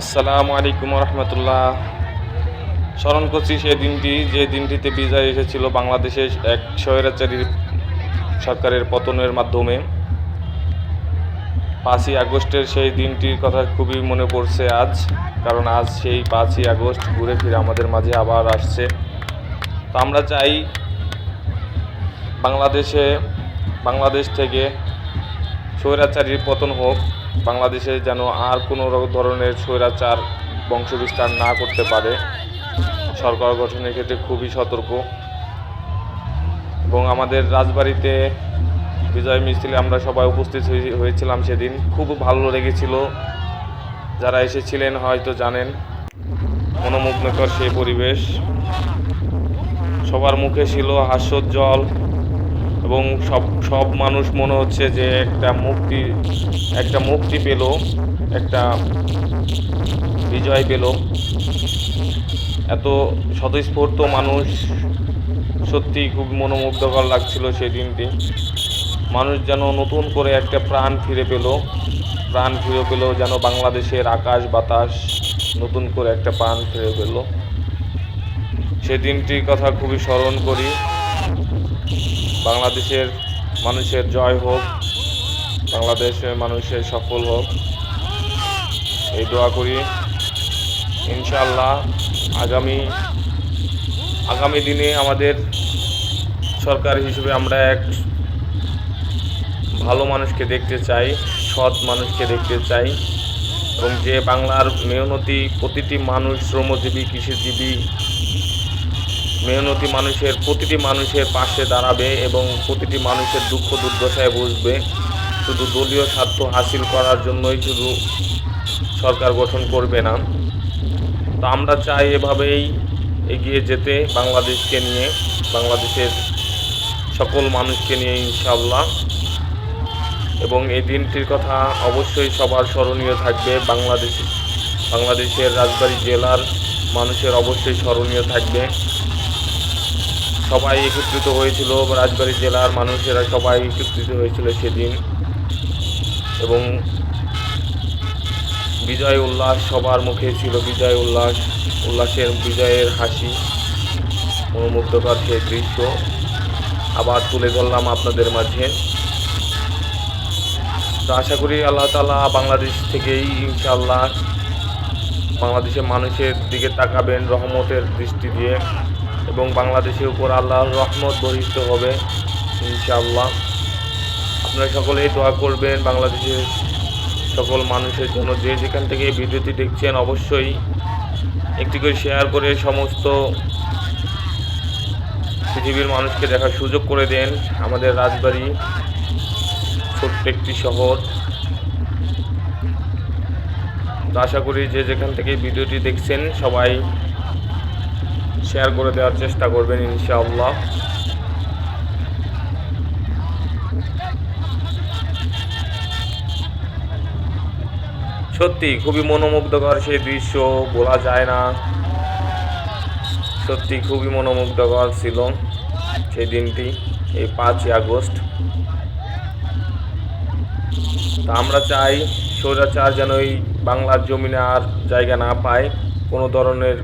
আসসালামু আলাইকুম রহমতুল্লাহ স্মরণ করছি সেই দিনটি, যে দিনটিতে বিজয় এসেছিল বাংলাদেশের এক স্বৈরাচারী সরকারের পতনের মাধ্যমে। পাঁচই আগস্টের সেই দিনটির কথা খুবই মনে পড়ছে আজ, কারণ আজ সেই পাঁচই আগস্ট ঘুরে ফিরে আমাদের মাঝে আবার আসছে। তো আমরা চাই বাংলাদেশে, বাংলাদেশ থেকে স্বৈরাচারীর পতন হোক বাংলাদেশে যেন আর কোনো ধরনের স্বৈরাচার, বংশবিস্তার না করতে পারে। সরকার গঠনের ক্ষেত্রে খুবই সতর্ক। এবং আমাদের রাজবাড়িতে বিজয় মিছিলে আমরা সবাই উপস্থিত হয়ে- হয়েছিলাম সেদিন। খুব ভালো লেগেছিল। যারা এসেছিলেন হয়তো জানেন মনোমুগ্ধকর সেই পরিবেশ। সবার মুখে ছিল হাস্যোজ্জ্বল। এবং সব সব মানুষ মনে হচ্ছে যে একটা মুক্তি একটা মুক্তি পেল, একটা বিজয় পেল। এত স্বতঃস্ফূর্ত মানুষ সত্যি খুব মনোমুগ্ধকর লাগছিল সেই দিনটি। মানুষ যেন নতুন করে একটা প্রাণ ফিরে পেল, প্রাণ ফিরে পেল যেন বাংলাদেশের আকাশ বাতাস নতুন করে একটা প্রাণ ফিরে পেল। সে দিনটির কথা খুবই স্মরণ করি। বাংলাদেশের মানুষের জয় হোক, বাংলাদেশের মানুষের সফল হোক। এই দোয়া করি, ইনশাআল্লাহ, আগামী আগামী দিনে আমাদের সরকার হিসেবে আমরা এক ভালো মানুষকে দেখতে চাই, সৎ মানুষকে দেখতে চাই। এবং যে বাংলার মেহনতি প্রতিটি মানুষ, শ্রমজীবী, কৃষিজীবী মেহনতি মানুষের, প্রতিটি মানুষের পাশে দাঁড়াবে এবং প্রতিটি মানুষের দুঃখ দুর্দশায় বুঝবে শুধু দলীয় স্বার্থ হাসিল করার জন্যই শুধু সরকার গঠন করবে না। তো আমরা চাই এভাবেই এগিয়ে যেতে বাংলাদেশকে নিয়ে, বাংলাদেশের সকল মানুষকে নিয়ে ইনশাল্লাহ এবং এই দিনটির কথা অবশ্যই সবার স্মরণীয় থাকবে। বাংলাদেশ, বাংলাদেশের রাজবাড়ী জেলার মানুষের অবশ্যই স্মরণীয় থাকবে। সবাই একত্রিত হয়েছিল, রাজবাড়ী জেলার মানুষেরা সবাই একত্রিত হয়েছিল সেদিন। এবং বিজয় উল্লাস সবার মুখে ছিল, বিজয় উল্লাস, উল্লাসের বিজয়ের হাসি, মনোমুগ্ধকর সেই দৃশ্য। আবার তুলে ধরলাম আপনাদের মাঝে। তো আশা করি আল্লাহ তালা বাংলাদেশ থেকেই ইনশাআল্লাহ বাংলাদেশের মানুষের দিকে তাকাবেন, রহমতের দৃষ্টি দিয়ে। এবং বাংলাদেশের উপর আল্লাহর রহমত বরিষ্ঠ হবে, ইনশাআল্লাহ। আপনারা সকলেই দোয়া করবেন, বাংলাদেশের সকল মানুষের জন্য যে যেখান থেকে ভিডিওটি দেখছেন অবশ্যই একটি করে শেয়ার করে সমস্ত পৃথিবীর মানুষকে দেখার সুযোগ করে দেন আমাদের রাজবাড়ি, ছোট্ট একটি শহর। আশা করি যে যেখান থেকে ভিডিওটি দেখছেন সবাই শেয়ার করে দেওয়ার চেষ্টা করবেন ইনশাআল্লাহ। সত্যি, খুবই মনোমুগ্ধকর সেই দৃশ্য, বলা যায় না। সত্যি, খুবই মনোমুগ্ধকর ছিল সেই দিনটি, এই পাঁচই আগস্ট। তা আমরা চাই স্বৈরাচার যেন এই বাংলার জমিনে আর জায়গা না পায়, কোনো ধরনের